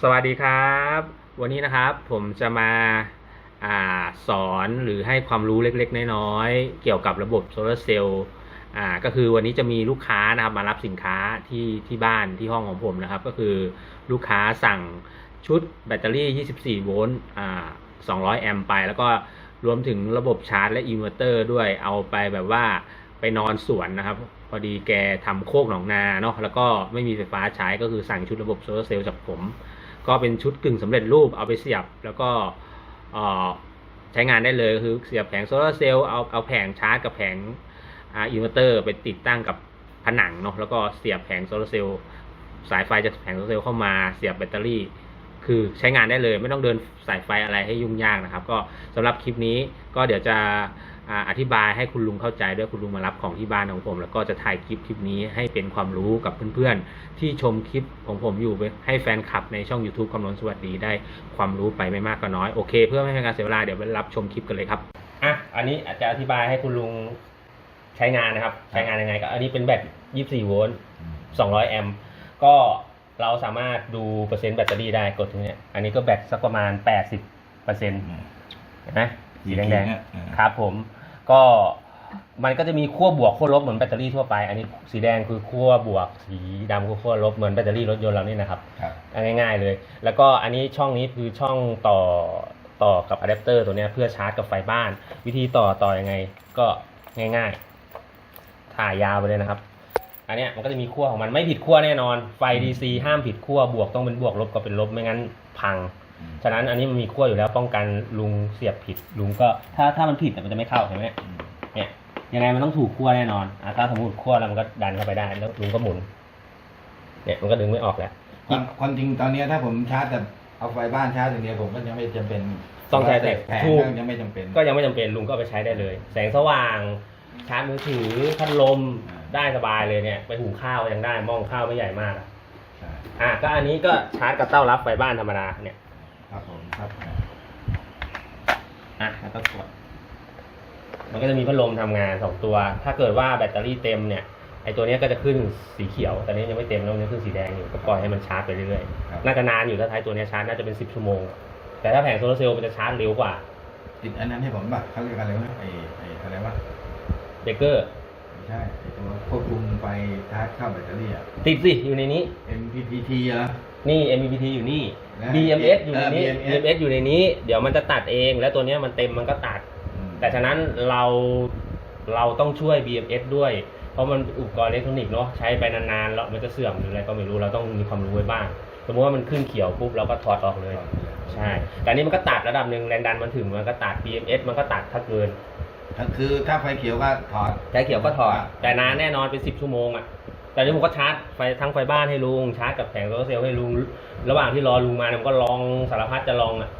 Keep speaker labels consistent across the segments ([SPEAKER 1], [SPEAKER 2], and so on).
[SPEAKER 1] สวัสดีครับ วันนี้นะครับผมจะมาอาสอนหรือให้ความรู้เล็กๆ น้อยๆ เกี่ยวกับระบบโซลาร์เซลล์อ่าก็คือวันนี้จะมีลูกค้านะครับมารับสินค้าที่ที่บ้านที่ห้องของผมนะครับ ก็คือลูกค้าสั่งชุดแบตเตอรี่ 24 โวลต์อ่า200 แอมป์ไป แล้วก็รวมถึงระบบชาร์จและอินเวอร์เตอร์ด้วยเอาไปแบบว่าไปนอนสวนนะครับ พอดีแกทำโคกหนองนาเนาะแล้วก็ไม่มีไฟฟ้าใช้ก็คือสั่งชุดระบบโซลาร์เซลล์จากผม ก็เป็นชุดกึ่งสำเร็จรูปเอาไปเสียบแล้วก็ใช้งานได้เลยคือเสียบแผงโซลาร์เซลล์เอาเอาแผงชาร์จกับแผงอินเวอร์เตอร์ไปติดตั้งกับผนังเนาะแล้วก็เสียบแผงโซลาร์เซลล์สายไฟจากแผงโซลาร์เซลล์เข้ามาเสียบแบตเตอรี่ คือใช้งานได้เลย ไม่ต้องเดินสายไฟอะไรให้ยุ่งยากนะครับ ก็สำหรับคลิปนี้ก็เดี๋ยวจะ อ่าอธิบายให้คุณลุงเข้าใจด้วยคุณลุงมารับของที่บ้านของผม แล้วก็จะถ่ายคลิปคลิปนี้ให้เป็นความรู้กับเพื่อนๆ ที่ชมคลิปของผมอยู่ให้แฟนคลับในช่อง YouTube คำนวณสวัสดีได้ความรู้ไปไม่มากก็น้อยโอเค เพื่อไม่ให้เป็นการเสียเวลาเดี๋ยวไปรับชมคลิปกันเลยครับอะอันนี้อาจจะอธิบายให้คุณลุงใช้งานนะครับ ใช้งานยังไงก็อันนี้เป็นแบต24โวลต์200 แอมป์ก็เราสามารถดูเปอร์เซ็นต์แบตเตอรี่ได้กดตรงเนี้ยอันนี้ก็แบตสักประมาณ 80เปอร์เซ็นต์เห็นไหมสีแดงๆครับผม ก็มันก็จะมีขั้วบวกขั้วลบเหมือนแบตเตอรี่ทั่วไป อันนี้สีแดงคือขั้วบวก สีดำคือขั้วลบเหมือนแบตเตอรี่รถยนต์เรานี่นะครับ
[SPEAKER 2] ครับ
[SPEAKER 1] เอาง่ายๆเลย แล้วก็อันนี้ช่องนี้คือช่องต่อต่อกับอะแดปเตอร์ตัวเนี้ยเพื่อชาร์จกับไฟบ้าน วิธีต่อต่อยังไงก็ง่ายๆ ถ่ายยาวไปเลยนะครับ อันเนี้ยมันก็จะมีขั้วของมันไม่ผิดขั้วแน่นอน ไฟ DC ห้ามผิดขั้วบวกต้องเป็นบวกลบก็เป็นลบไม่งั้นพัง ฉะนั้นอันนี้มันมีขั้วอยู่แล้วป้องกันลุงเสียบผิดลุงก็ถ้าถ้ามันผิดอะมันจะไม่เข้าใช่ไหมเนี่ยยังไงมันต้องถูกขั้วแน่นอนอะถ้าสมมติขั้วแล้วมันก็ดันเข้าไปได้แล้วลุงก็หมุน เนี่ยมันก็ดึงไม่ออกแล้ว
[SPEAKER 2] ความความจริงตอนเนี้ยถ้าผมชาร์จแต่เอาไฟบ้านชาร์จอย่างเดียวผมก็ยังไม่จำเป็น
[SPEAKER 1] ต้องใช้แต่
[SPEAKER 2] แผง
[SPEAKER 1] ถูก
[SPEAKER 2] ก็ยังไม่จำเป็น
[SPEAKER 1] ก็ยังไม่จำเป็นลุงก็เอาไปใช้ได้เลย แสงสว่างชาร์จมือถือพัดลม
[SPEAKER 2] อ่า
[SPEAKER 1] ได้สบายเลยเนี่ย ไปหุงข้าวยังได้หม้อหุงข้าวไม่ใหญ่มากอะ
[SPEAKER 2] ใช่
[SPEAKER 1] อะก็อันนี้ก็ชาร์จกับเต้ารับไฟบ้านธรรมดาเนี่ย
[SPEAKER 2] ครับผมครับ
[SPEAKER 1] อะแล้วก็กดมันก็จะมีพัดลมทำงานสองตัว ถ้าเกิดว่าแบตเตอรี่เต็มเนี่ยไอตัวเนี้ยก็จะขึ้นสีเขียวแต่นี้ยังไม่เต็มแล้วมันขึ้นสีแดงอยู่ ก็ปล่อยให้มันชาร์จไปเรื่อย
[SPEAKER 2] ครับ
[SPEAKER 1] ๆน่าจะนานอยู่ถ้าใช้ตัวเนี้ยชาร์จน่าจะเป็นสิบชั่วโมง แต่ถ้าแผงโซลาร์เซลล์มันจะชาร์จเร็วกว่า
[SPEAKER 2] ติดอันนั้นให้ผมป่ะเขาเรียกอะไรวะไอ้ไอ้อะไรวะ
[SPEAKER 1] เบเกอร์
[SPEAKER 2] ไม่ใช่ไอ้ตัวควบคุมไฟชาร์จเข้าแบตเตอรี่อะ
[SPEAKER 1] ติดสิ อยู่ในนี้
[SPEAKER 2] MPPT เหรอ
[SPEAKER 1] นี่ MPPT อยู่นี่
[SPEAKER 2] นะ
[SPEAKER 1] BMS อยู่ในนี้
[SPEAKER 2] เออ BMS
[SPEAKER 1] BMS อยู่ในนี้ เดี๋ยวมันจะตัดเอง แล้วตัวเนี้ยมันเต็มมันก็ตัด
[SPEAKER 2] อืม
[SPEAKER 1] แต่ฉะนั้นเราเราต้องช่วย BMS ด้วย เพราะมันอุปกรณ์อิเล็กทรอนิกส์เนาะใช้ไปนานๆแล้วมันจะเสื่อมหรืออะไรก็ไม่รู้เราต้องมีความรู้ไว้บ้าง สมมติว่ามันขึ้นเขียวปุ๊บเราก็ถอดออกเลย ใช่แต่อันนี้มันก็ตัดระดับหนึ่งแรงดันมันถึงมันก็ตัด BMS มันก็ตัดถ้าเกิน
[SPEAKER 2] ก็คือถ้าไฟเขียวก็ถอด
[SPEAKER 1] แต่เขียวก็ถอด แต่นานแน่นอนเป็นสิบชั่วโมงอะ แต่นี่ผมก็ชาร์จไฟทั้งไฟบ้านให้ลุงชาร์จกับแผงโซลาร์เซลล์ให้ลุง ระหว่างที่รอลุงมาเนี่ยผมก็ลองสารพัดจะลองอะ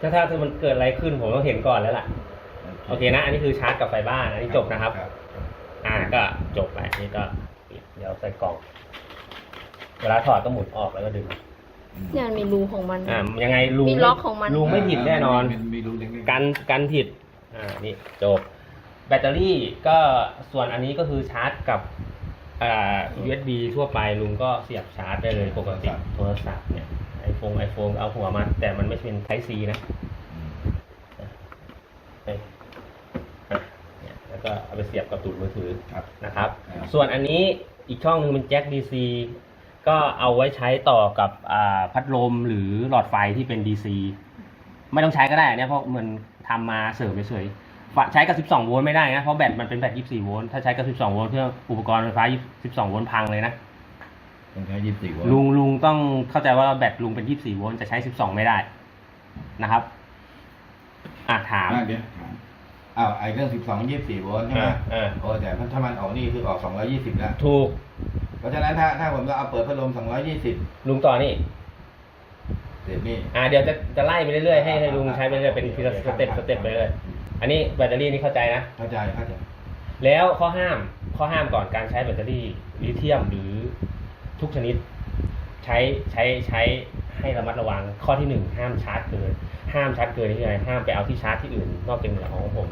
[SPEAKER 1] ถ้าถ้ามันเกิดอะไรขึ้นผมต้องเห็นก่อนแล้วล่ะ โอเคนะ อันนี้คือชาร์จกับไฟบ้าน อันนี้จบนะครับ อ่าก็จบไปอันนี่ก็ปิดเดี๋ยวใส่กล่อง เวลาถอดก็หมุนออกแล้วก็ดึง
[SPEAKER 3] เนี่ยมันมีรูของมัน
[SPEAKER 1] อ่ายังไงลุง
[SPEAKER 3] มีล็อกของมัน
[SPEAKER 1] ลุงไม่ผิดแน่นอน
[SPEAKER 2] มีมีรูเล็กๆ
[SPEAKER 1] กันกันผิด อ่านี่จบ แบตเตอรี่ก็ส่วนอันนี้ก็คือชาร์จกับ อ่า USB ทั่วไปลุงก็เสียบชาร์จได้เลยปกติโทรศัพท์เนี่ยไอโฟนไอโฟนเอาหัวมา แต่มันไม่เป็น Type C นะ
[SPEAKER 2] อืม
[SPEAKER 1] เอ้ยอะเนี่ยแล้วก็เอาไปเสียบกับตูดมือถือ
[SPEAKER 2] ครับ
[SPEAKER 1] นะครับ
[SPEAKER 2] ครับ
[SPEAKER 1] ส่วนอันนี้อีกช่องหนึ่งเป็นแจ็ค DC ก็เอาไว้ใช้ต่อกับอ่าพัดลมหรือหลอดไฟที่เป็น DC ไม่ต้องใช้ก็ได้เนี่ยเพราะเหมือนทำมาเสริมเฉยๆฝ ใช้กับ 12 โวลต์ไม่ได้นะ เพราะแบตมันเป็นแบต 24 โวลต์ ถ้าใช้กับ 12 โวลต์เครื่องอุปกรณ์ไฟฟ้า 12 โวลต์พังเลยนะ
[SPEAKER 2] ต้องใช้ยี่สิบสี่วัตต์
[SPEAKER 1] ลุงลุงต้องเข้าใจว่าแบตลุงเป็น 24 โวลต์ จะใช้ 12 ไม่ได้นะครับ อะถาม
[SPEAKER 2] อะเดี๋ยวถามอ้าวไอ้เรื่องสิบสองยี่สิบสี่โวลต์ใช่ไหม
[SPEAKER 1] อ่าอ่า
[SPEAKER 2] โอ้แต่ถ้ามันออกนี่คือออกสองร้อยี่สิบแล้ว
[SPEAKER 1] ถูก
[SPEAKER 2] เพราะฉะนั้นถ้าถ้าผมจะเอาเปิดพัดลมสองร้อยี่สิบ
[SPEAKER 1] ลุงต่อนี่
[SPEAKER 2] เสร็จนี่
[SPEAKER 1] อ่าเดี๋ยวจะจะไล่ไปเรื่อยๆให้ให้ลุงใช้ไปเรื่อยๆเป็นทีละสเต็ปสเต็ปไปเลยอั นนี้แบตเตอรี่นี่เข้าใจนะ
[SPEAKER 2] เข้าใจเข้าใจ
[SPEAKER 1] แล้วข้อห้ามข้อห้ามก่อนการใช้แบตเตอรี่ลิเธียมหรือทุกชนิด ใช้ใช้ใช้ให้ระมัดระวังข้อที่หนึ่งห้ามชาร์จเกิน ห้ามชาร์จเกินนี่คืออะไรห้ามไปเอาที่ชาร์จที่อื่น นอกจากเหนือของผม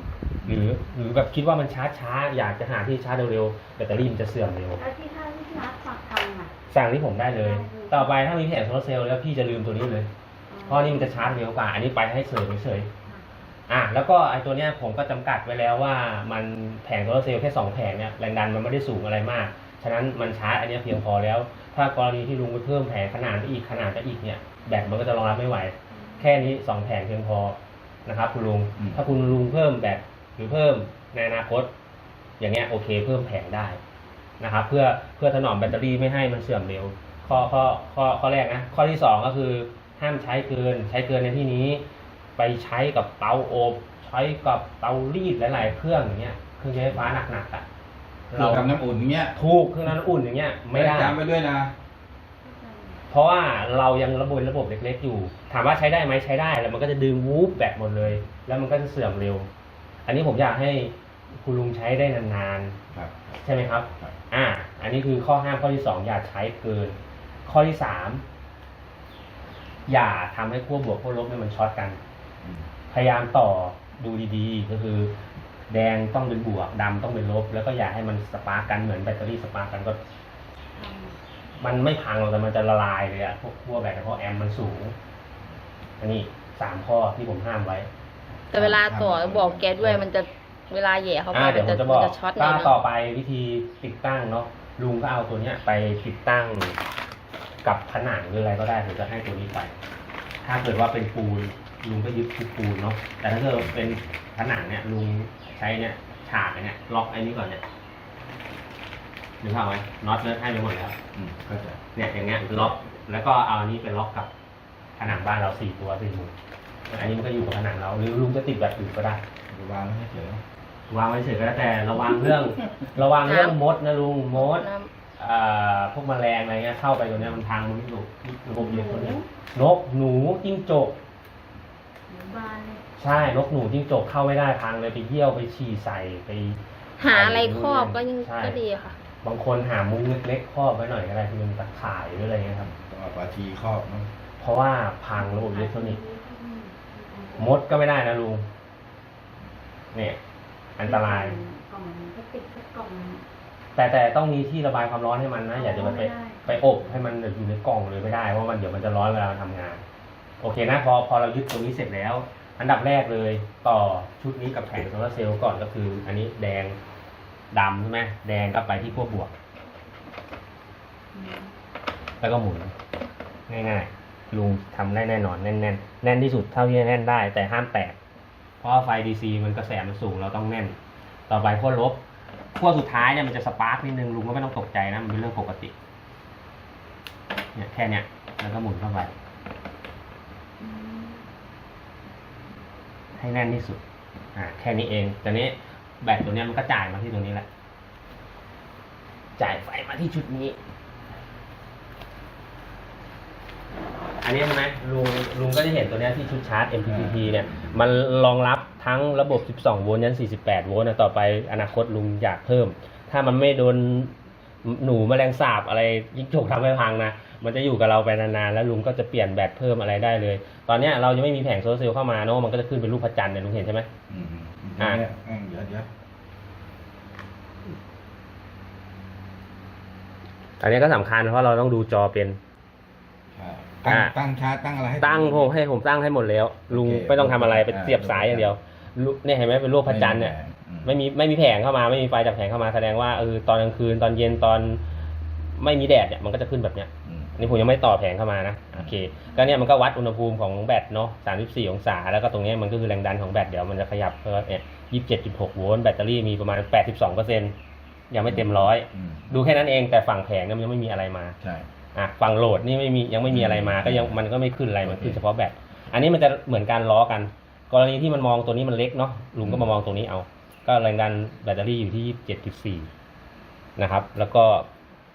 [SPEAKER 1] หรือหรือแบบคิดว่ามันชาร์จช้า อยากจะหาที่ชาร์จเร็วๆแบตเตอรี่มันจะเสื่อมเร็ว
[SPEAKER 3] แล้วที่ท่าที่ร้านฝากทำอะ
[SPEAKER 1] สั่งที่ผมได้เลย
[SPEAKER 3] คือ
[SPEAKER 1] ต่อไปถ้ามีแผงโซลาร์เซลล์แล้วพี่จะลืมตัวนี้เลยเพราะนี่มันจะชาร์จเร็วกว่าอันนี้ไปให้เสริมเฉยๆ อะแล้วก็ไอ้ตัวเนี้ยผมก็จำกัดไว้แล้วว่ามันแผงโซลาร์เซลล์แค่สองแผงเนี่ยแรงดันมันไม่ได้สูงอะไรมาก ฉะนั้นมันชาร์จอันเนี้ยเพียงพอแล้ว ถ้ากรณีที่ลุงไปเพิ่มแผงขนาดไปอีกขนาดไปอีกเนี่ยแบตมันก็จะรองรับไม่ไหว แค่นี้สองแผงเพียงพอนะครับคุณลุง
[SPEAKER 2] อืม
[SPEAKER 1] ถ้าคุณลุงเพิ่มแบตหรือเพิ่มในอนาคต อย่างเงี้ยโอเค เพิ่มแผงได้นะครับเพื่อเพื่อถนอมแบตเตอรี่ไม่ให้มันเสื่อมเร็วข้อข้อข้อข้อแรกนะข้อที่สองก็คือห้ามใช้เกินใช้เกินในที่นี้ ไปใช้กับเตาอบ ใช้กับเตารีดหลาย ๆ เครื่องอย่างเงี้ยเครื่องใช้ไฟฟ้าหนักๆอะ
[SPEAKER 2] เราทำน้ำอุ่นเงี้ย
[SPEAKER 1] ถูกเครื่องนั้นอุ่นอย่างเงี้ยไม่ได้
[SPEAKER 2] จำไปด้วยนะ
[SPEAKER 1] เพราะว่าเรายังระบบระบบเล็ก ๆ อยู่ ถามว่าใช้ได้ไหมใช้ได้แล้วมันก็จะดึงวูบแบตหมดเลย แล้วมันก็จะเสื่อมเร็ว อันนี้ผมอยากให้คุณลุงใช้ได้นาน
[SPEAKER 2] ครับ
[SPEAKER 1] ๆใช่ไหมครับ
[SPEAKER 2] ครับ
[SPEAKER 1] อ่า อันนี้คือข้อห้ามข้อที่สองอย่าใช้เกิน ข้อที่สามอย่าทำให้ขั้วบวกขั้วลบเนี่ยมันช็อตกัน
[SPEAKER 2] อืม
[SPEAKER 1] พยายามต่อดูดีๆ ก็คือ แดงต้องเป็นบวกดำต้องเป็นลบ แล้วก็อย่าให้มันสปาร์กกันเหมือนแบตเตอรี่สปาร์กกันก็ มันไม่พังหรอกแต่มันจะละลายเลยอะพวกขั้วแบตเพราะแอมป์มันสูง อันนี้สามข้อที่ผมห้ามไว้
[SPEAKER 3] แต่เวลาต่อบอกแกด้วยมันจะเวลาแหย่เข้าไป
[SPEAKER 1] อ่า
[SPEAKER 3] มั
[SPEAKER 1] เดี๋ย
[SPEAKER 3] น
[SPEAKER 1] วผ
[SPEAKER 3] จะ
[SPEAKER 1] มจะบอก
[SPEAKER 3] มันจะช็อต
[SPEAKER 1] ก็
[SPEAKER 3] ไง
[SPEAKER 1] ต่อ
[SPEAKER 3] เนาะ
[SPEAKER 1] ไปวิธีติดตั้งเนาะลุงก็เอาตัวเนี้ย ไปติดตั้งกับผนังหรืออะไรก็ได้ผมจะให้ตัวนี้ไป ถ้าเกิดว่าเป็นปูน ลุงก็ยึดคือปูนเนาะแต่ถ้าเกิดเป็นผนังเนี่ยลุงใช้เนี่ยฉากอันเนี่ยล็อกไอ้นี้ก่อนเนี่ยนึกภาพไหมน็อตเลิกให้ไปหมดแล้ว
[SPEAKER 2] อืมเข้าใจ
[SPEAKER 1] เนี่ยอย่างเงี้ยล็อกแล้วก็เอาอันนี้ไปล็อกกับผนังบ้านเราสี่ตัวสี่มุมอันนี้มันก็อยู่กับผนังเราหรือลุงจะติดแบบอื่นก็ได้
[SPEAKER 2] วางไว้เฉย
[SPEAKER 1] วางไว้เฉยก็ได้แต่ระวังเรื่อง ระวังเรื่องมดนะลุงมด
[SPEAKER 3] น้
[SPEAKER 1] อ่าพวกแมลงอะไรเงี้ยเข้าไปตัวเนี้ยมันพังมันไม่ถูกระบบเลี้ยงตัวเนี้ยนกหนูจิ้งจก
[SPEAKER 4] หมู่ บ้านเนี่ย
[SPEAKER 1] ใช่นกหนูจิ้งจกเข้าไม่ได้พังเลยไปเยี่ยวไปฉี่ใส่ไปำ
[SPEAKER 3] หาอะไรครอบก็ยัง
[SPEAKER 1] ใช่
[SPEAKER 3] ก็ดีค่ะ
[SPEAKER 1] บางคนหามุ้งเล็กๆครอบไว้หน่อยก็ได้ที่มันตะข่ายหรืออะไรเงี้ยครับ
[SPEAKER 2] ต้องเอาปลาทีครอบมั้ง
[SPEAKER 1] เพราะว่าพังระบบอิเล็กทรอนิกส์มดก็ไม่ได้นะลุงเนี่ยอันตราย
[SPEAKER 4] กล่องมันก็ติดสักกล่อง
[SPEAKER 1] แต่แต่ต้องมีที่ระบายความร้อนให้มันนะอย่าจะไปไปไปอบให้มันอยู่ในกล่องเลยไม่ได้เพราะมันเดี๋ยวมันจะร้อนเวลาเราทำงาน โอเคนะพอพอเรายึดตรงนี้เสร็จแล้ว อันดับแรกเลย ต่อชุดนี้กับแผงโซลาเซลล์ก่อนก็คือ อันนี้แดงดำใช่ไหมแดงก็ไปที่ขั้วบวก แล้วก็หมุน ง่ายๆ ลุงทำได้แน่นอนแน่นๆแน่นที่สุดเท่าที่จะแน่นได้ แต่ห้ามแตก เพราะไฟดีซีมันกระแสมันสูงเราต้องแน่น ต่อไปขั้วลบขั้วสุดท้ายเนี่ยมันจะสปาร์กนิดนึงลุงก็ไม่ต้องตกใจนะมันเป็นเรื่องปกติเนี่ยแค่เนี้ยแล้วก็หมุนเข้าไป ให้แน่นที่สุด อ่า แค่นี้เองแต่นี้แบตตัวเนี้ยมันก็จ่ายมาที่ตรงนี้แหละ จ่ายไฟมาที่ชุดนี้ อันนี้ใช่ไหมลุงลุงก็จะเห็นตัวเนี้ยที่ชุดชาร์จ MPPT เนี่ย มันรองรับทั้งระบบ 12 โวลต์ยัน 48 โวลต์นะต่อไปอนาคตลุงอยากเพิ่ม ถ้ามันไม่โดนหนูแมลงสาบอะไรยิ่งจกทำให้พังนะ มันจะอยู่กับเราไปนานๆแล้วลุงก็จะเปลี่ยนแบตเพิ่มอะไรได้เลย ตอนเนี้ยเรายังไม่มีแผงโซลาร์เซลล์เข้ามาเนาะมันก็จะขึ้นเป็นรูปพระจันทร์เนี่ยลุงเห็นใช่ไหม
[SPEAKER 2] อืมอืม
[SPEAKER 1] อะ
[SPEAKER 2] เนี่ยอืมเดี๋ยวเดี๋ยว
[SPEAKER 1] อันนี้ก็สำคัญเพราะเราต้องดูจอเป็น
[SPEAKER 2] ใช่ตั้ง
[SPEAKER 1] อะ
[SPEAKER 2] ตั้งชาร์จตั้งอะไรให้
[SPEAKER 1] ตั้งผมให้ผมตั้งให้หมดแล้ว ลุง
[SPEAKER 2] โอเค
[SPEAKER 1] ไม่ต้องทำอะไรไป
[SPEAKER 2] อ่า
[SPEAKER 1] เสียบสายอย่างเดียวลุเนี่ยเห็นไหมเป็นรูปพระจันทร์เนี่ย
[SPEAKER 2] อืม
[SPEAKER 1] ไม่มีไม่มีแผงเข้ามาไม่มีไฟจากแผงเข้ามาแสดงว่าเออตอนกลางคืนตอนเย็นตอนไม่มีแดดเนี่ยมันก็จะขึ้นแบบเนี้ย
[SPEAKER 2] อืม
[SPEAKER 1] อั นนี่ผมยังไม่ต่อแผงเข้ามานะโอเคก็เนี่ยมันก็วัดอุณหภูมิของแบตเนาะ34 องศา แล้วก็ตรงเนี้ยมันก็คือแรงดันของแบตเดี๋ยวมันจะขยับเพิ่มเนี่ย27.6 โวลต์แบตเตอรี่มีประมาณ 82เปอร์เซ็นต์ยังไม่เต็มร้อย
[SPEAKER 2] อืม
[SPEAKER 1] ดูแค่นั้นเองแต่ฝั่งแผงเนี่ยมันยังไม่มีอะไรมา
[SPEAKER 2] ใช่
[SPEAKER 1] อะฝั่งโหลดนี่ไม่มียังไม่มีอะไรมาก็ยังมันก็ไม่ขึ้นอะไรมันขึ้นเฉพาะแบตอันนี้มันจะเหมือนการล้อกัน กรณีที่มันมองตัวนี้มันเล็กเนาะลุงก็มามองตรงนี้เอา ก็แรงดันแบตเตอรี่อยู่ที่ 27.4 นะครับ แล้วก็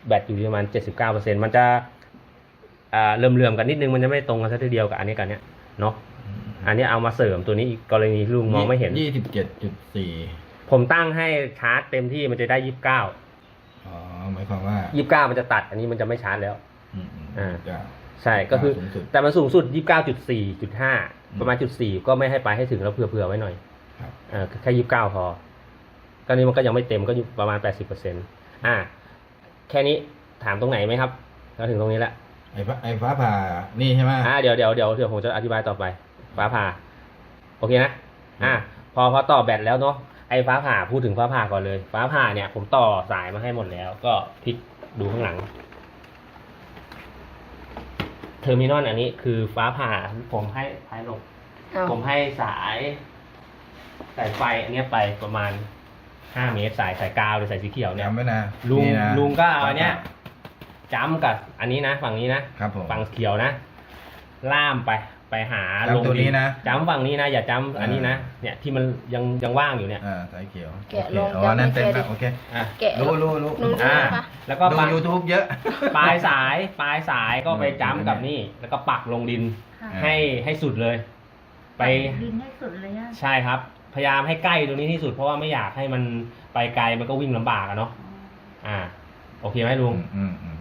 [SPEAKER 1] แบตอยู่ที่ประมาณ 79%มันจะ อ่าเลื่อมๆกันนิดนึงมันจะไม่ตรงกันซะทีเดียวกับอันนี้กันเนี้ยเนาะอันนี้เอามาเสริมตัวนี้อีกกรณีที่ลุงมองไม่เห็น
[SPEAKER 2] ยี่สิบเจ็ดจุดสี่
[SPEAKER 1] ผมตั้งให้ชาร์จเต็มที่มันจะได้29
[SPEAKER 2] อ๋อหมายความว่า
[SPEAKER 1] 29มันจะตัด อันนี้มันจะไม่ชาร์จแล้ว
[SPEAKER 2] อืมอืม
[SPEAKER 1] อ่า
[SPEAKER 2] จ้ะ
[SPEAKER 1] ใช่ก็คือ
[SPEAKER 2] สูงสุด
[SPEAKER 1] แต่มันสูงสุด29.4.5
[SPEAKER 2] อืม
[SPEAKER 1] ประมาณจุดสี่ก็ไม่ให้ไปให้ถึงแล้วเผื่อๆไว้หน่อย
[SPEAKER 2] ครับ
[SPEAKER 1] เออแค่ยี่สิบเก้าพอก็นี่มันก็ยังไม่เต็มก็อยู่ประมาณแปดสิบเปอร์เซ็นต์อ่า แค่นี้ถามตรงไหนไหมครับก็ถึงตรงนี้แล้ว
[SPEAKER 2] ไอ้ฟ้าไอ้ฟ้าผ่านี่ใช่ไหม
[SPEAKER 1] อ่าเดี๋ยวเดี๋ยวเดี๋ยวเดี๋ยวผมจะอธิบายต่อไป ฟ้าผ่า โอเคนะอ่าพอพอต่อแบตแล้วเนาะไอ้ฟ้าผ่าพูดถึงฟ้าผ่าก่อนเลย ฟ้าผ่าเนี่ย ผมต่อสายมาให้หมดแล้ว ก็พลิกดูข้างหลังเทอร์มินอลอันนี้คือฟ้าผ่าผมให้ท้ายลง
[SPEAKER 3] อ้าว
[SPEAKER 1] ผมให้สายสายไฟอันเนี้ยไปประมาณห้าเมตรสายสายกาวหรือสายสีเขียวเนี่ย
[SPEAKER 2] จำไว้นะ
[SPEAKER 1] ลุง
[SPEAKER 2] นี่นะ
[SPEAKER 1] ลุงก็เอาอันเนี้ย จ้ำกับอันนี้นะ ฝั่งนี้นะครับ
[SPEAKER 2] ผม
[SPEAKER 1] ฝั่งเขียวนะ ล่ามไปไปหา
[SPEAKER 2] จ้ำ
[SPEAKER 1] ลง
[SPEAKER 2] ตัวนี้นะ
[SPEAKER 1] จ้ำฝั่งนี้นะ อย่าจ้ำอันนี้นะ
[SPEAKER 2] อ่า
[SPEAKER 1] เนี่ยที่มันยังยังว่างอยู่เนี่ย
[SPEAKER 2] อ่าสายเขียว
[SPEAKER 3] แกะ
[SPEAKER 2] โอเค
[SPEAKER 3] ลอง
[SPEAKER 2] อ๋อ นั่น
[SPEAKER 3] จำ
[SPEAKER 2] เต็ม
[SPEAKER 3] ให้แก
[SPEAKER 2] แล้ว
[SPEAKER 3] ดิ
[SPEAKER 2] โอเค
[SPEAKER 1] อะ
[SPEAKER 3] แกะ
[SPEAKER 2] รู้รู้รู้
[SPEAKER 3] รู้
[SPEAKER 1] อ่า
[SPEAKER 3] ปะ
[SPEAKER 1] แล้วก็
[SPEAKER 2] ดู
[SPEAKER 1] ปลาย
[SPEAKER 2] YouTube เยอะ
[SPEAKER 1] ปลายสายปลายสายก็ไป
[SPEAKER 2] อืม
[SPEAKER 1] จ้ำกับนี่ แล้วก็ปักลงดิน
[SPEAKER 4] ค่ะ
[SPEAKER 2] อ่า
[SPEAKER 1] ให้ให้สุดเลย ไป
[SPEAKER 4] ดินให้สุดเลยอะ
[SPEAKER 1] ใช่ครับ พยายามให้ใกล้ตรงนี้ที่สุดเพราะว่าไม่อยากให้มันไปไกลมันก็วิ่งลำบากอะเนาะอ่า โอเคไหมลุง
[SPEAKER 2] อืมอืม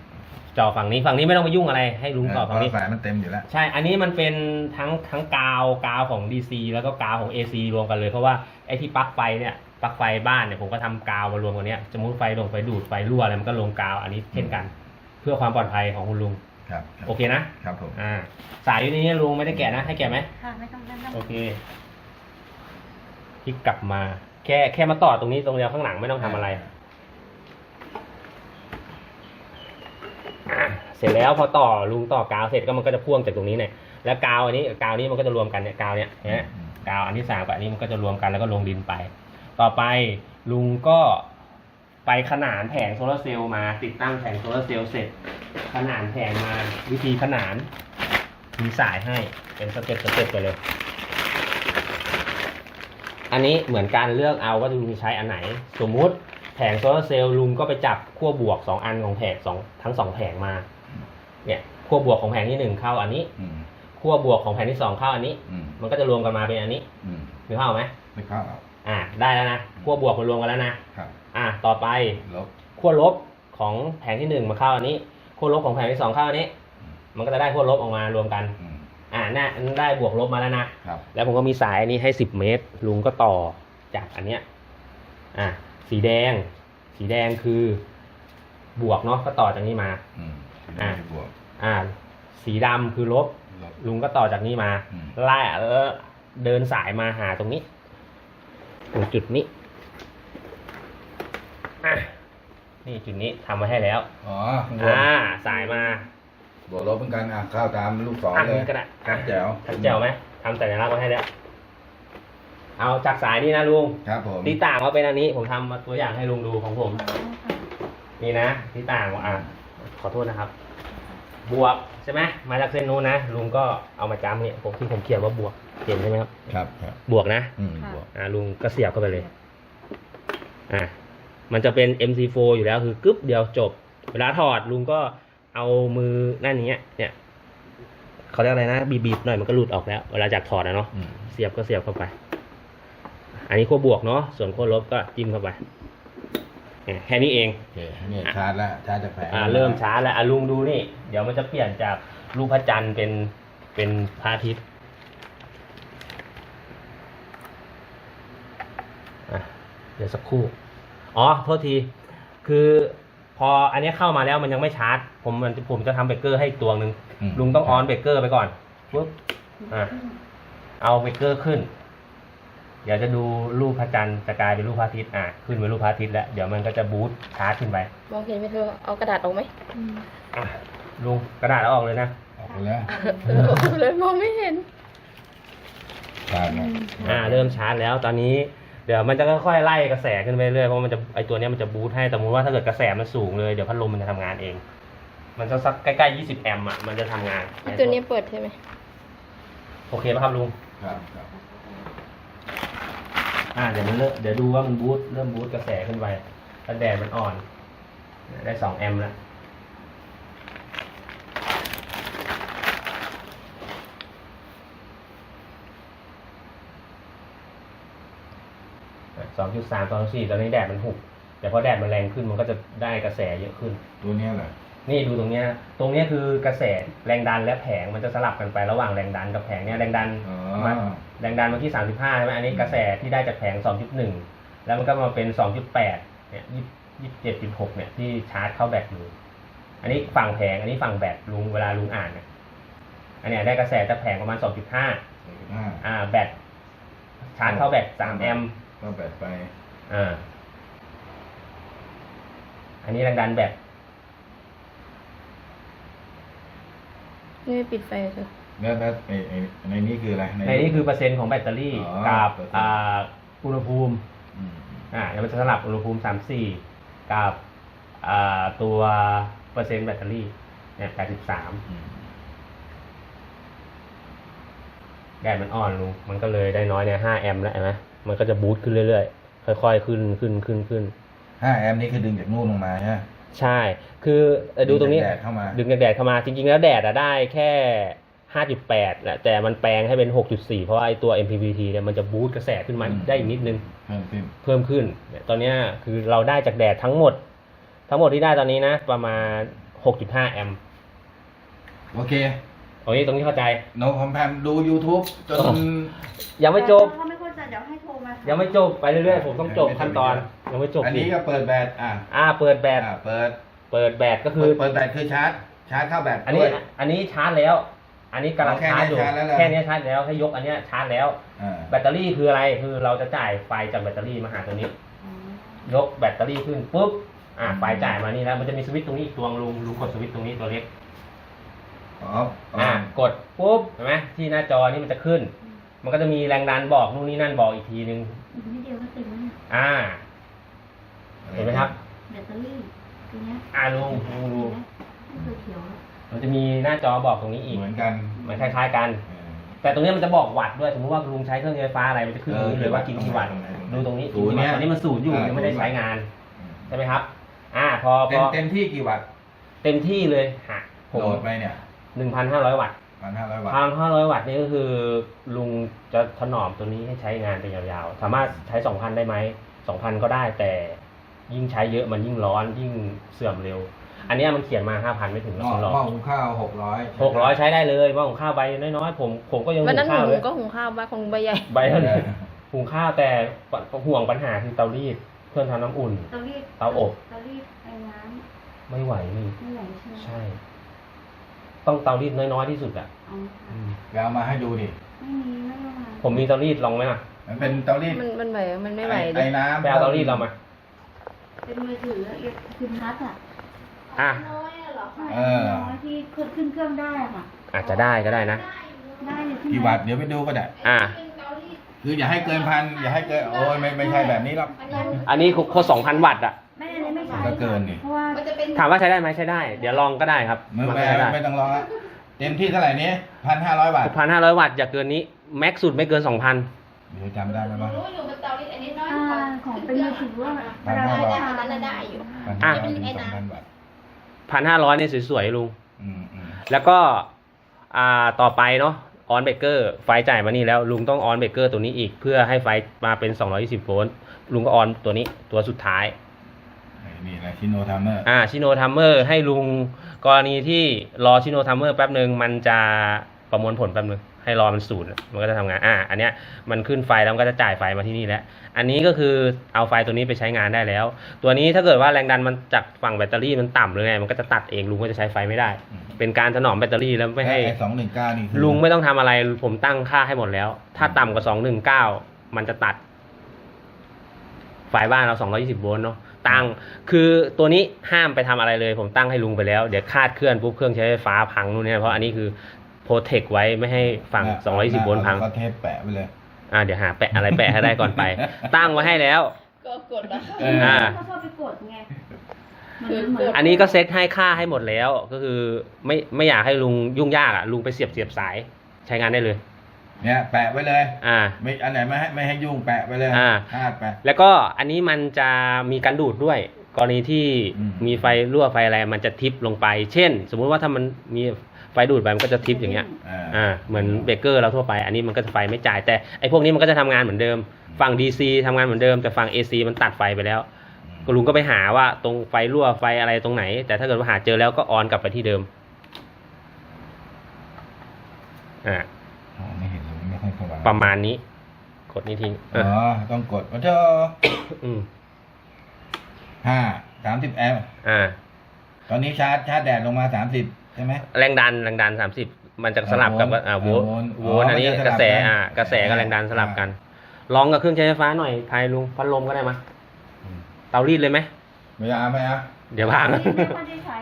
[SPEAKER 1] จ่อฝั่งนี้ฝั่งนี้ไม่ต้องไปยุ่งอะไร ให้ลุงต่อ
[SPEAKER 2] เพ
[SPEAKER 1] ฝั่ง
[SPEAKER 2] ราะ
[SPEAKER 1] นี้
[SPEAKER 2] สายมันเต็มอยู่แล้ว
[SPEAKER 1] ใช่ อันนี้มันเป็นทั้งทั้งกาวกาวของ DC แล้วก็กาวของ AC รวมกันเลยเพราะว่าไอ้ที่ปลั๊กไฟเนี่ยปลั๊กไฟบ้านเนี่ยผมก็ทำกาวมารวมกันเนี้ยสมมติไฟลงไฟดูดไฟรั่วอะไรมันก็ลงกาวอันนี้เช่นกัน เพื่อความปลอดภัยของคุณลุง
[SPEAKER 2] ครับครับ
[SPEAKER 1] โอเคนะ
[SPEAKER 2] ครับผม
[SPEAKER 1] อ่า สายอยู่ในนี้ลุงไม่ได้แกะนะให้แกะไหม
[SPEAKER 4] ค่ะไม่ต้องไม่ต้อง
[SPEAKER 1] โอเคพลิกกลับมา แค่แค่มาต่อตรงนี้ตรงเดียวข้างหลังไม่ต้องทำอะไรอะ เสร็จแล้วพอต่อลุงต่อกาวเสร็จก็มันก็จะพ่วงจากตรงนี้เนี่ยแล้วกาวอันนี้กาวนี้มันก็จะรวมกันเนี่ยกาวเนี่ยเนไหม
[SPEAKER 2] อืม
[SPEAKER 1] กาวอันที่สามกับอันนี้มันก็จะรวมกันแล้วก็ลงดินไป ต่อไปลุงก็ไปขนานแผงโซลาร์เซลล์มาติดตั้งแผงโซลาร์เซลล์เสร็จ ขนานแผงมาวิธีขนานมีสายให้เป็นสเต็ปสเต็ปไปเลย อันนี้เหมือนการเลือกเอาว่าลุงใช้อันไหน สมมุติแผงโซลาร์เซลล์ลุงก็ไปจับขั้วบวกสองอันของแผงสองทั้งสองแผงมา เนี่ยขั้วบวกของแผงที่หนึ่งเข้าอันนี้
[SPEAKER 2] อืม
[SPEAKER 1] ขั้วบวกของแผงที่สองเข้าอันนี้
[SPEAKER 2] อืม
[SPEAKER 1] มันก็จะรวมกันมาเป็นอันนี้
[SPEAKER 2] อืม
[SPEAKER 1] นึกภาพออกไหม
[SPEAKER 2] ไม่เข้าเอา
[SPEAKER 1] อ่า ได้แล้วนะขั้วบวกมันรวมกันแล้วนะ
[SPEAKER 2] ครับ
[SPEAKER 1] อ่า ต่อไป
[SPEAKER 2] ลบ
[SPEAKER 1] ขั้วลบของแผงที่หนึ่งมาเข้าอันนี้ขั้วลบของแผงที่สองเข้าอันนี้ มันก็จะได้ขั้วลบออกมารวมกัน
[SPEAKER 2] อืม
[SPEAKER 1] อ่าน่าได้บวกลบมาแล้วนะ
[SPEAKER 2] ครับ
[SPEAKER 1] แล้วผมก็มีสายอันนี้ให้สิบเมตร ลุงก็ต่อจากอันเนี้ย อ่าสีแดง สีแดงคือบวกเนาะก็ต่อจากนี้มา
[SPEAKER 2] อืม
[SPEAKER 1] อ่า
[SPEAKER 2] บวก
[SPEAKER 1] อ่า สีดำคือลบ
[SPEAKER 2] ลบ
[SPEAKER 1] ลุงก็ต่อจากนี้มา
[SPEAKER 2] อืม
[SPEAKER 1] ไล่เออเดินสายมาหาตรงนี้ ตรงจุดนี้อะนี่จุดนี้ทำไว้ให้แล้ว
[SPEAKER 2] อ๋อบวก
[SPEAKER 1] อ่า สายมา
[SPEAKER 2] บวกลบเป็นการอะเข้าตามลูกศร
[SPEAKER 1] อะ
[SPEAKER 2] เลย
[SPEAKER 1] นี่ก็ได้
[SPEAKER 2] ครับแจ๋ว
[SPEAKER 1] ชัดแจ๋วไหมทำสัญลักษณ์ไว้ให้แล้ว เอาจากสายนี้นะลุง
[SPEAKER 2] ครับผม
[SPEAKER 1] ที่ต่างว่าเป็นอันนี้ผมทำมาตัวอย่างให้ลุงดูของผม นี่นะที่ต่างว่าอะขอโทษนะครับ บวกใช่ไหมมาจากเส้นนู้นนะลุงก็เอามาจ้ำเนี่ยผมที่ผมเขียนว่าบวกเห็นใช่ไหมครับ
[SPEAKER 2] ครับครับ
[SPEAKER 1] บวกนะ
[SPEAKER 2] อืมบวก
[SPEAKER 1] อ่าลุงก็เสียบเข้าไปเลยอ่ามันจะเป็น MC4 อยู่แล้วคือกึ๊บเดียวจบ เวลาถอดลุงก็เอามือนั่นอย่างเงี้ยเนี่ยเขาเรียกอะไรนะบีบๆหน่อยมันก็หลุดออกแล้ว เวลาจากถอดนะเนาะ
[SPEAKER 2] อืม
[SPEAKER 1] เสียบก็เสียบเข้าไป อันนี้ขั้วบวกเนาะ ส่วนขั้วลบก็จิ้มเข้าไปเนี่ย แค่นี้เอง
[SPEAKER 2] โอเคนี่ชาร์จแล้วชาร์จจากแผง
[SPEAKER 1] อ่าเริ่มช้าแล้วอะลุงดูนี่ เดี๋ยวมันจะเปลี่ยนจากรูปพระจันทร์เป็นเป็นพระอาทิตย์อะเดี๋ยวสักครู่ อ๋อโทษที คือพออันนี้เข้ามาแล้วมันยังไม่ชาร์จ ผมมันผมจะทำเบรกเกอร์ให้อีกตัวหนึ่ง
[SPEAKER 2] ม
[SPEAKER 1] ลุงต้องออนเบรกเกอร์ไปก่อนปุ๊บอะเอาเบรกเกอร์ขึ้น เดี๋ยวจะดูรูปพระจันทร์จะกลายเป็นรูปพระอาทิตย์อะขึ้นเป็นรูปพระอาทิตย์แล้วเดี๋ยวมันก็จะบูตชาร์จขึ้นไป
[SPEAKER 3] มองเห็นไหมเธอเอากระดาษออกไหม
[SPEAKER 1] อะลุงกระดาษเอาออกเลยนะ
[SPEAKER 2] ออกไปแล้ว
[SPEAKER 3] เออออกเลยมองไม่เห็น
[SPEAKER 2] ชาร์จแล้ว
[SPEAKER 1] อ่าเริ่มชาร์จแล้วตอนนี้ เดี๋ยวมันจะค่อยๆไล่กระแสขึ้นไปเรื่อยเพราะมันจะไอตัวเนี้ยมันจะบูทให้สมมติว่าถ้าเกิดกระแสมันสูงเลยเดี๋ยวพัดลมมันจะทำงานเอง มันจะสักใกล้ๆ20แอมป์อะมันจะทำงาน
[SPEAKER 3] ตัวนี้เปิดใช่ไหม
[SPEAKER 1] โอเคป่ะครับลุง
[SPEAKER 2] ครับครับ
[SPEAKER 1] อ่าเดี๋ยวมันเริ่มเดี๋ยวดูว่ามันบูทเริ่มบูทกระแสขึ้นไปแล้วแดดมันอ่อน ได้2แอมป์แล้วสองจุดสามสองสี่ตอนนี้แดดมันหุบแต่พอแดดมันแรงขึ้นมันก็จะได้กระแสเยอะขึ้น
[SPEAKER 2] ตัวเนี้ยแหละ
[SPEAKER 1] นี่ดูตรงเนี้ย ตรงเนี้ยคือกระแสแรงดันและแผงมันจะสลับกันไประหว่างแรงดันกับแผงเนี่ยแรงดัน
[SPEAKER 2] อ๋อ
[SPEAKER 1] มาแรงดันมาที่35ใช่ไหมอันนี้กระแสที่ได้จากแผง2.1แล้วมันก็มาเป็น2.8เนี่ย27.6เนี่ยที่ชาร์จเข้าแบตอยู่อันนี้ฝั่งแผงอันนี้ฝั่งแบตลุงเวลาลุงอ่านเนี่ยอันเนี้ยได้กระแสจากแผงประมาณ2.5
[SPEAKER 2] ห้า
[SPEAKER 1] อ่าแบตชาร์จเข้าแบต3แอมป์
[SPEAKER 2] ก็แบตไป
[SPEAKER 1] อ่า อันนี้แรงดันแบต
[SPEAKER 3] นี่ไม่ปิดไฟเถอะ
[SPEAKER 2] แล้วแล้วในในในนี้คืออะไร
[SPEAKER 1] ในนี้คือเปอร์เซ็นต์ของแบตเตอรี่
[SPEAKER 2] อ๋อ
[SPEAKER 1] กับ
[SPEAKER 2] เปอร์เซ็นต์
[SPEAKER 1] อ่าอุณหภูมิ
[SPEAKER 2] อืม
[SPEAKER 1] อ่าแล้วมันจะสลับอุณหภูมิ 34 กับอ่าตัวเปอร์เซ็นต์แบตเตอรี่เนี่ย83
[SPEAKER 2] อืม
[SPEAKER 1] แดดมันอ่อนลุงมันก็เลยได้น้อยเนี่ย5แอมป์แล้วเห็นไหมมันก็จะบูสต์ขึ้นเรื่อยๆ ค่อยๆ ขึ้นขึ้นขึ้นขึ้น
[SPEAKER 2] ห้าแอมป์นี่คือดึงจากนู่นลงมาใช่ไหม
[SPEAKER 1] ใช่ คือเอ่อดูตรงนี้
[SPEAKER 2] ดึจากแดดเข้ามา
[SPEAKER 1] ดึงจากแดดเข้ามาจริงๆ แล้วแดดอะได้แค่ 5.8แหละแต่มันแปลงให้เป็น 6.4 เพราะว่าไอตัว MPPT เนี่ยมันจะบูสต์กระแสขึ้นมา
[SPEAKER 2] อืม
[SPEAKER 1] ได้อีกนิดนึง
[SPEAKER 2] เพิ่มขึ้น
[SPEAKER 1] เพิ่มขึ้นเนี่ยตอนเนี้ยคือเราได้จากแดดทั้งหมด ทั้งหมดที่ได้ตอนนี้นะ ประมาณ 6.5 แอมป์
[SPEAKER 2] โอเค
[SPEAKER 1] ตรงนี้ตรงนี้เข้าใจ
[SPEAKER 2] โนคอมแพมดู YouTube จน
[SPEAKER 1] อ๋อยังไม่จบ
[SPEAKER 4] ถ้า ยั
[SPEAKER 1] งไม่จบไปเรื่อยๆผมต้องจบขั้นตอน ยังไม่จบ
[SPEAKER 2] อันนี้ก็เปิดแบตอะ
[SPEAKER 1] อ่า เปิดแบต
[SPEAKER 2] อะเปิด
[SPEAKER 1] เปิดแบตก็คื
[SPEAKER 2] เปิ
[SPEAKER 1] อ
[SPEAKER 2] ดเปิดแบตคือชาร์จ ชาร์จเข้าแบต
[SPEAKER 1] อันนี้
[SPEAKER 2] ด้วย
[SPEAKER 1] อันนี้ชาร์จแล้ว อันนี้กำลัง
[SPEAKER 2] อ๋อแค่
[SPEAKER 1] ชาร์จอยู่
[SPEAKER 2] นี้ชาร์จแล้วเหรอ
[SPEAKER 1] แค่นี้ชาร์จแล้วถ้ายกอันเนี้ยชาร์จแล้ว
[SPEAKER 2] อ่า
[SPEAKER 1] แบตเตอรี่คืออะไร คือเราจะจ่ายไฟจากแบตเตอรี่มาหาตัวนี้
[SPEAKER 4] อืม
[SPEAKER 1] ยกแบตเตอรี่ขึ้นปุ๊บ อ่าไฟจ่ายมานี่แล้ว มันจะมีสวิตช์ตรงนี้อีกตัวลุงลุงกดสวิตช์ตรงนี้ตัวเล็ก
[SPEAKER 2] อ๋อ
[SPEAKER 1] อ่ากดปุ๊บ เห็นไหมที่หน้าจอนี่มันจะขึ้น มันก็จะมีแรงดันบอกนู่นนี่นั่นบอกอีกทีนึง
[SPEAKER 4] อีกนิดเดียวก็เต็มแล้วเนี่ย
[SPEAKER 1] อ่า เห็นไหมครับ
[SPEAKER 4] แบตเตอรี่ตัวเนี้ย
[SPEAKER 1] อ่าลุงลุงดู
[SPEAKER 4] ไม่เคยเขียวแล้ว
[SPEAKER 1] มันจะมีหน้าจอบอกตรงนี้อีก
[SPEAKER 2] เหมือนกัน
[SPEAKER 1] มันคล้ายๆกัน
[SPEAKER 2] เออ
[SPEAKER 1] แต่ตรงนี้มันจะบอกวัตต์ด้วยสมมติว่าลุงใช้เครื่องใช้ไฟฟ้าอะไรมันจะขึ้นตรงนี้เลยว่ากินกี่วัตต์
[SPEAKER 2] ตรงไหนตรงไหน
[SPEAKER 1] ดูตรงนี้
[SPEAKER 2] ศูนย์
[SPEAKER 1] กี่วัตต์ตอนนี้มันศูนย์อยู่
[SPEAKER 2] อ่า
[SPEAKER 1] ยังไม่ได้
[SPEAKER 2] ศูนย์
[SPEAKER 1] ใช้งาน
[SPEAKER 2] อืม
[SPEAKER 1] ใช่ไหมครับ อ่า พอพ
[SPEAKER 2] เต็ม
[SPEAKER 1] อ
[SPEAKER 2] เต็มที่กี่วัตต์
[SPEAKER 1] เต็มที่เลยฮะผม
[SPEAKER 2] โหลดไปเนี่ย
[SPEAKER 1] หนึ่งพันห้าร้อยวัตต์
[SPEAKER 2] พันห้าร้อยวัตต์
[SPEAKER 1] พันห้าร้อยวัตต์นี่ก็คือ ลุงจะถนอมตัวนี้ให้ใช้งานเป็นยาวๆ สามารถใช้สองพันได้ไหมสองพันก็ได้แต่ยิ่งใช้เยอะมันยิ่งร้อนยิ่งเสื่อมเร็ว อันเนี้ยมันเขียนมาห้าพันไม่ถึง
[SPEAKER 2] ห
[SPEAKER 1] แล้ว
[SPEAKER 2] ม้อ
[SPEAKER 1] คุณหรอก
[SPEAKER 2] หม้อหุงข้าวหกร้อย
[SPEAKER 1] หกร้อยใช้ได้เลยหม้อหุงข้าวใบน้อยๆผมผมก็ยัง
[SPEAKER 3] วัน
[SPEAKER 1] หุ
[SPEAKER 3] นั้น
[SPEAKER 1] ง
[SPEAKER 3] ห
[SPEAKER 1] ข้าว
[SPEAKER 3] นู
[SPEAKER 1] เลย
[SPEAKER 3] ก็หุงข้าวบ้านของหนูใบใหญ่
[SPEAKER 1] ใบเท่านี้หุงข้าวแต่ห่วงปัญหาคือเตารีดเครื่องทำน้ำอุ่น
[SPEAKER 4] เตารีด
[SPEAKER 1] เตาอบ
[SPEAKER 4] เตารีดไอ้น้
[SPEAKER 1] ไม่ไหวนี่ำ
[SPEAKER 4] ไม่ไหวใช่ไหม
[SPEAKER 1] ใช่ ต้องเตารีดน้อยๆที่สุดอะ
[SPEAKER 4] อ๋อค่ะ
[SPEAKER 2] ไปเอามาให้ดูดิ
[SPEAKER 4] ไม่มีไม่ต้องมา
[SPEAKER 1] ผมมีเตารีดลองไหมล่ะ
[SPEAKER 2] มันเป็นเตารีด
[SPEAKER 3] มันมันไหวมันไม่ไหวเล
[SPEAKER 2] ไอ้
[SPEAKER 3] ย
[SPEAKER 2] น้ำ
[SPEAKER 1] ไปเอาเตารีดเรามา
[SPEAKER 4] เป็นมือถือเอ็กซ์ซิมทัชอะ
[SPEAKER 1] อะ
[SPEAKER 4] ใช่
[SPEAKER 2] เออ
[SPEAKER 4] น้อยที่ขึ้นขึ้นเครื่องได้อะค่ะ
[SPEAKER 1] อาจจะได้ก็ได้นะ
[SPEAKER 4] ได้เลยใช่ไหม
[SPEAKER 2] กี่วัตต์เดี๋ยวไปดูก็ได้
[SPEAKER 1] อะ
[SPEAKER 2] คืออย่าให้เกินพันอย่าให้เกินโอ้ยไม่ไม่ใช่แบบนี้หรอก
[SPEAKER 1] อันนี้โคสองพันวัตต์อะ
[SPEAKER 4] ไม่อันนี้ไม่ ใช่
[SPEAKER 2] ก็เกินนี่
[SPEAKER 4] เพราะว่า
[SPEAKER 1] ถามว่าใช้ได้ไหมใช้ได้ เดี๋ยวลองก็ได้ครับ
[SPEAKER 2] ไม่
[SPEAKER 1] มัน
[SPEAKER 2] ไม่
[SPEAKER 1] ก็ใช้ได้
[SPEAKER 2] ไม่ต้องรอละเต็มที่เท่าไหร่นี้พันห้าร้อยบาท
[SPEAKER 1] พันห้าร้อยวัตต์อย่าเกินนี้ แม็กสุดไม่เกินสองพัน
[SPEAKER 2] เดี๋ยวจำได้ไหมบ้าง
[SPEAKER 4] อ่าของเป็นมือถือว่าเวลา
[SPEAKER 2] พันห้าร้อย
[SPEAKER 4] ชาร์จ
[SPEAKER 3] ได้อยู่
[SPEAKER 2] พันห้าร้อยถึงสองพันบาท
[SPEAKER 1] พันห้าร้อยเนี่ยสวยๆลุง
[SPEAKER 2] อืมอืม
[SPEAKER 1] แล้วก็อ่าต่อไปเนาะออนเบเกอร์ไฟจ่ายมานี่แล้วลุงต้องออนเบเกอร์ตัวนี้อีก เพื่อให้ไฟมาเป็น 220 โวลต์ลุงก็ออนตัวนี้ตัวสุดท้าย
[SPEAKER 2] นี่แหละชิโนทัมเมอร์
[SPEAKER 1] อ่าชิโนทัมเมอร์ให้ลุงกรณีที่รอชิโนทัมเมอร์แป๊บหนึ่งมันจะประมวลผลแป๊บหนึงให้รอมันศูนย์มันก็จะทำงานอ่าอันเนี้ยมันขึ้นไฟแล้วมันก็จะจ่ายไฟมาที่นี่แล้ว อันนี้ก็คือเอาไฟตัวนี้ไปใช้งานได้แล้ว ตัวนี้ถ้าเกิดว่าแรงดันมันจากฝั่งแบตเตอรี่มันต่ำหรือไงมันก็จะตัดเองลุงก็จะใช้ไฟไม่ได้ เป็นการถนอมแบตเตอรี่แล้วไม่ให้
[SPEAKER 2] สองหนึ่งเก้านี่คือ
[SPEAKER 1] ลุงไม่ต้องทำอะไรผมตั้งค่าให้หมดแล้ว ถ้าต่ำกว่าสองหนึ่งเก้ามันจะตัด ไฟบ้านเราสองร้อยี่สิบโวลต์เนาะ ตั้งคือตัวนี้ห้ามไปทำอะไรเลย ผมตั้งให้ลุงไปแล้ว เดี๋ยวคาดเคลื่อนปุ๊บเครื่องใช้ไฟฟ้าพังนู่นเนี่ยเพราะอันนี้คือโปรเทคไว้ไม่ให้ฝั่งสองร้อยี่สิบโวลต์พัง
[SPEAKER 2] ก็เทปแปะไปเลย
[SPEAKER 1] อ่าเดี๋ยวหาแปะอะไรแปะให้ได้ก่อนไป ตั้งไว้ให้แล้ว
[SPEAKER 3] ก็กดแล้ว
[SPEAKER 2] เออ
[SPEAKER 1] อ่า
[SPEAKER 4] เขาชอบไปกดไง
[SPEAKER 3] คือ
[SPEAKER 4] เหมือน
[SPEAKER 1] อันนี้ก็เซ็ตให้ค่าให้หมดแล้วก็คือไม่ไม่อยากให้ลุงยุ่งยากอะลุงไปเสียบเสียบสายใช้งานได้เลย
[SPEAKER 2] เนี่ยแปะไว้เลย
[SPEAKER 1] อ่า
[SPEAKER 2] ไม่อันไหนไม่ให้ไม่ให้ยุ่งแปะไปเลย
[SPEAKER 1] อ่า
[SPEAKER 2] คาดแปะ
[SPEAKER 1] แล้วก็อันนี้มันจะมีการดูดด้วย กรณีที่
[SPEAKER 2] อืม
[SPEAKER 1] มีไฟรั่วไฟอะไรมันจะทิปลงไป เช่น สมมุติว่าถ้ามันมีไฟดูดไปมันก็จะทิปอย่างเงี้ย
[SPEAKER 2] อ่า
[SPEAKER 1] อ่า เหมือนเบรกเกอร์เราทั่วไป อันนี้มันก็จะไฟไม่จ่าย แต่ไอ้พวกนี้มันก็จะทำงานเหมือนเดิม ฝั่ง DC ทำงานเหมือนเดิม แต่ฝั่ง AC มันตัดไฟไปแล้วก็ลุงก็ไปหาว่าตรงไฟรั่วไฟอะไรตรงไหน แต่ถ้าเกิดว่าหาเจอแล้วก็ออนกลับไปที่เดิม อ่า ประมาณนี้ กดนี้ทิ้ง
[SPEAKER 2] อ๋
[SPEAKER 1] อะ
[SPEAKER 2] อต้องกดว่าเธอ
[SPEAKER 1] อืม
[SPEAKER 2] ห้าสามสิบแอมป์
[SPEAKER 1] อ่า
[SPEAKER 2] ตอนนี้ชาร์จชาร์จแดดลงมาสามสิบใช่ไหม
[SPEAKER 1] แรงดันแรงดันสามสิบมันจะสลับกับ
[SPEAKER 2] อ่า
[SPEAKER 1] อ่าโวลต์
[SPEAKER 2] โวลต์
[SPEAKER 1] โวลต์อันนี้
[SPEAKER 2] อ๋อมันจะ
[SPEAKER 1] กระแส
[SPEAKER 2] สลับกัน
[SPEAKER 1] อ่ากระแสกับแรงดันสลับกัน
[SPEAKER 2] อ่
[SPEAKER 1] ลองกับเครื่องใช้ไฟฟ้าหน่อยไทยลุงพัดลมก็ได้มะ
[SPEAKER 2] อืม
[SPEAKER 1] เตารีดเลยไหม
[SPEAKER 2] ไม่เอาไม่เอา
[SPEAKER 1] เดี๋ยวพัง
[SPEAKER 4] ไม่ค่อยได้ใช้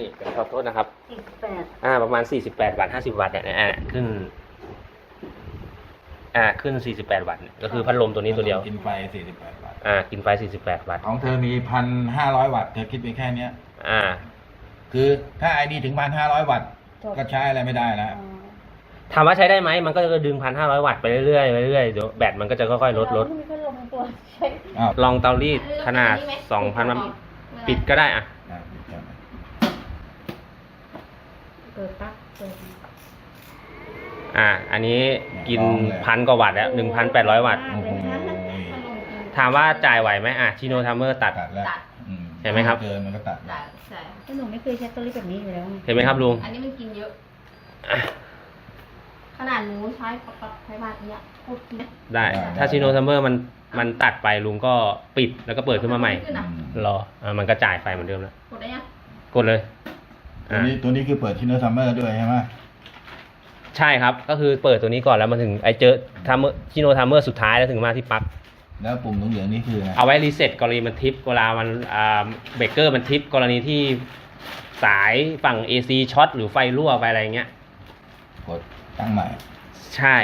[SPEAKER 1] นี่ขอโทษนะครับ
[SPEAKER 4] สิบแปด
[SPEAKER 1] อ่าประมาณ 48 วัตต์50 วัตต์เนี่ยอ่าขึ้น อ่าขึ้น 48 วัตต์เนี่ยก็คือพัดลมตัวนี้ตัวเดียว
[SPEAKER 2] กินไฟสี่สิบแปดวัตต์
[SPEAKER 1] อ่า กินไฟ 48 วัตต์
[SPEAKER 2] ของเธอมีพันห้าร้อยวัตต์ เธอคิดไปแค่เนี้ย
[SPEAKER 1] อ่า
[SPEAKER 2] คือถ้าไอ้นี่ถึงพันห้าร้อยวัตต์
[SPEAKER 4] จบ
[SPEAKER 2] ก็ใช้อะไรไม่ได้แล้ว
[SPEAKER 1] ถามว่าใช้ได้ไหมมันก็จะดึง 1,500 วัตต์ไปเรื่อยๆไปเรื่อยๆเดี๋ยวแบตมันก็จะค่อยๆลดลด
[SPEAKER 4] เราไม่มีพัดลมตัวใช้
[SPEAKER 2] อ้าว
[SPEAKER 1] ลองเตารีดขนาด 2,000มันปิดก็ได้อะ
[SPEAKER 2] อะจบ
[SPEAKER 4] เปิดปั๊บเปิด
[SPEAKER 1] อ่า อันนี้กินพันกว่าวัตต์แล้ว1,800วัตต์
[SPEAKER 2] โอ้โห
[SPEAKER 1] ถามว่าจ่ายไหวไหมอะชิโนทัมเมอร์ตัด
[SPEAKER 2] ตัดแล้ว
[SPEAKER 3] ตัด
[SPEAKER 2] อื
[SPEAKER 1] เห็นไหมครับ
[SPEAKER 2] เกินมันก็ตัด
[SPEAKER 3] ได้ใช่
[SPEAKER 4] ก็หนูไม่เคยใช้ตัวเล็กแบบนี้อยู่แล้วไง
[SPEAKER 1] เห็นไหมครับลุง
[SPEAKER 3] อันนี้มันกินเยอะขนาดหนูใช้ปรับใช้บาทเนี้ยโคตรกิน
[SPEAKER 1] ได้ ถ้าชิโนทัมเมอร์มันมันตัดไปลุงก็ปิดแล้วก็เปิดขึ้นมาใหม่
[SPEAKER 3] ขึ้นอะ
[SPEAKER 1] รออ่ามันก็จ่ายไฟเหมือนเดิมแล้ว
[SPEAKER 3] กดได้ยัง
[SPEAKER 1] กดเลย
[SPEAKER 2] ตัว
[SPEAKER 1] อ่า
[SPEAKER 2] นี้ตัวนี้คือเปิดชินเนอร์ซัมเมอร์ด้วยใช่ไหม
[SPEAKER 1] ใช่ครับ ก็คือเปิดตัวนี้ก่อนแล้วมันถึงไอเจอทัมเมอร์ชิโนทัมเมอร์สุดท้ายแล้วถึงมาที่ปลั๊ก
[SPEAKER 2] แล้วปุ่มเหลืองๆนี่คือไง
[SPEAKER 1] เอาไว้รีเซ็ตกรณีมันทิปเวลามันอ่าเบรกเกอร์มันทิปกรณีที่สายฝั่ง AC ช็อตหรือไฟรั่วไปอะไรเงี้ย
[SPEAKER 2] กดตั้งใหม่
[SPEAKER 1] ใช่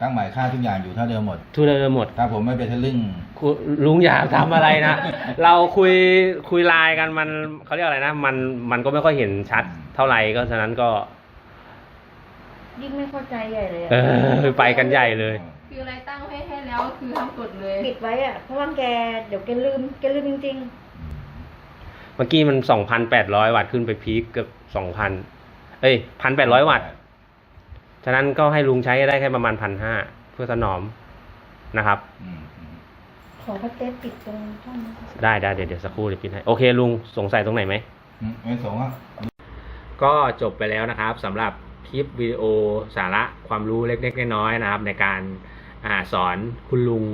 [SPEAKER 2] ตั้งใหม่ค่าทุกอย่างอยู่เท่าเดิมหมด
[SPEAKER 1] ทุกเรื่องหมด
[SPEAKER 2] ถ้าผมไม่ไปทะลึ่ง
[SPEAKER 1] คุณลุงอย่าทำอะไรนะ เราคุยคุยไลน์กันมันเขาเรียกอะไรนะ มันมันก็ไม่ค่อยเห็นชัดเท่าไหร่ก็ฉะนั้นก็
[SPEAKER 4] ยิ่งไม่เข้าใจใหญ่เลยอะ
[SPEAKER 1] เออไปกันใหญ่เลย
[SPEAKER 3] คืออะไรตั้งให้ให้แล้วคือทำกดเลย
[SPEAKER 4] ปิดไว้อะเพราะว่าแกเดี๋ยวแกลืมแกลืมจริง
[SPEAKER 1] เมื่อกี้มันสองพันแปดร้อยวัตต์ขึ้นไปพีคเกือบสองพันเอ้ยพันแปดร้อยวัตต์ ฉะนั้นก็ให้ลุงใช้ได้แค่ประมาณพันห้าเพื่อถนอมนะครับ
[SPEAKER 2] อืมอืม
[SPEAKER 4] ๆขอพัดเทสปิดตรงช่องนี้ค่ะ
[SPEAKER 1] ได้ได้เดี๋ยวเดี๋ยวสักครู่เดี๋ยวปิดให้โอเคลุงสงสัยตรงไหนไหม
[SPEAKER 2] อืมไม่สงอะ
[SPEAKER 1] ก็จบไปแล้วนะครับสำหรับคลิปวิดีโอสาระความรู้เล็กๆน้อยๆนะครับ ในการอาสอนคุณลุง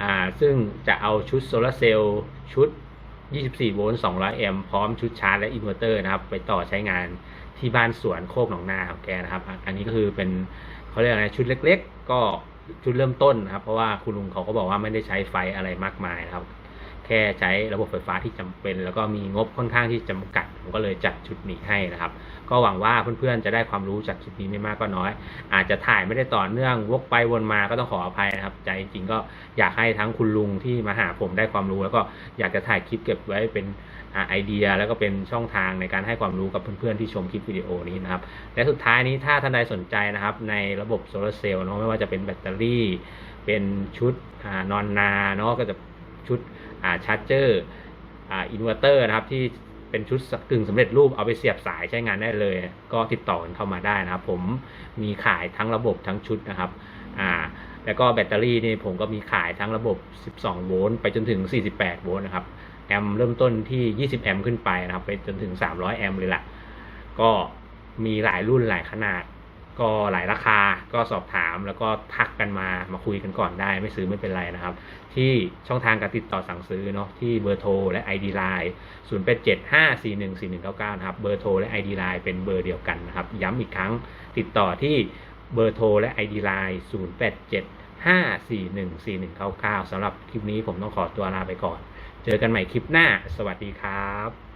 [SPEAKER 1] อ่าซึ่งจะเอาชุดโซลาร์เซลล์ชุด 24 โวลต์ 200 แอมป์ พร้อมชุดชาร์จและอินเวอร์เตอร์นะครับ ไปต่อใช้งานที่บ้านสวนโคกหนองนาของแกนะครับ อันนี้ก็คือเป็นเขาเรียกอะไรชุดเล็ก ๆ ก็ชุดเริ่มต้นนะครับ เพราะว่าคุณลุงเขาก็บอกว่าไม่ได้ใช้ไฟอะไรมากมายนะครับ แค่ใช้ระบบไฟฟ้าที่จำเป็น แล้วก็มีงบค่อนข้างที่จำกัด ผมก็เลยจัดชุดนี้ให้นะครับ ก็หวังว่าเพื่อนๆจะได้ความรู้จากคลิปนี้ไม่มากก็น้อย อาจจะถ่ายไม่ได้ต่อเนื่องวกไปวนมาก็ต้องขออภัยนะครับ ใจจริงก็อยากให้ทั้งคุณลุงที่มาหาผมได้ความรู้ แล้วก็อยากจะถ่ายคลิปเก็บไว้เป็นไอเดีย แล้วก็เป็นช่องทางในการให้ความรู้กับเพื่อนๆที่ชมคลิปวิดีโอนี้นะครับและสุดท้ายนี้ถ้าท่านใดสนใจนะครับ ในระบบโซลาร์เซลล์เนาะไม่ว่าจะเป็นแบตเตอรี่ เป็นชุดอนอนนาเนาะก็จะชุด อ่าชาร์จเจอร์อ่าอินเวอร์เตอร์นะครับที่เป็นชุดกึ่งสำเร็จรูปเอาไปเสียบสายใช้งานได้เลย ก็ติดต่อกันเข้ามาได้นะครับ ผมมีขายทั้งระบบทั้งชุดนะครับอ่าแล้วก็แบตเตอรี่นี่ผมก็มีขายทั้งระบบ 12 โวลต์ไปจนถึง 48 โวลต์นะครับแอมป์เริ่มต้นที่ 20 แอมป์ขึ้นไปนะครับ ไปจนถึง 300 แอมป์เลยล่ะ ก็มีหลายรุ่นหลายขนาด ก็หลายราคาก็สอบถามแล้วก็ทักกันมามาคุยกันก่อนได้ ไม่ซื้อไม่เป็นไรนะครับ ที่ช่องทางการติดต่อสั่งซื้อเนาะที่เบอร์โทรและ ID Line 0 8 7 5 4 1 4 1 9 9นะครับเบอร์โทรและ ID Line เป็นเบอร์เดียวกันนะครับ ย้ำอีกครั้งติดต่อที่เบอร์โทรและ ID Line 0 8 7 5 4 1 4 1 9 9สำหรับคลิปนี้ผมต้องขอตัวลาไปก่อน เจอกันใหม่คลิปหน้า สวัสดีครับ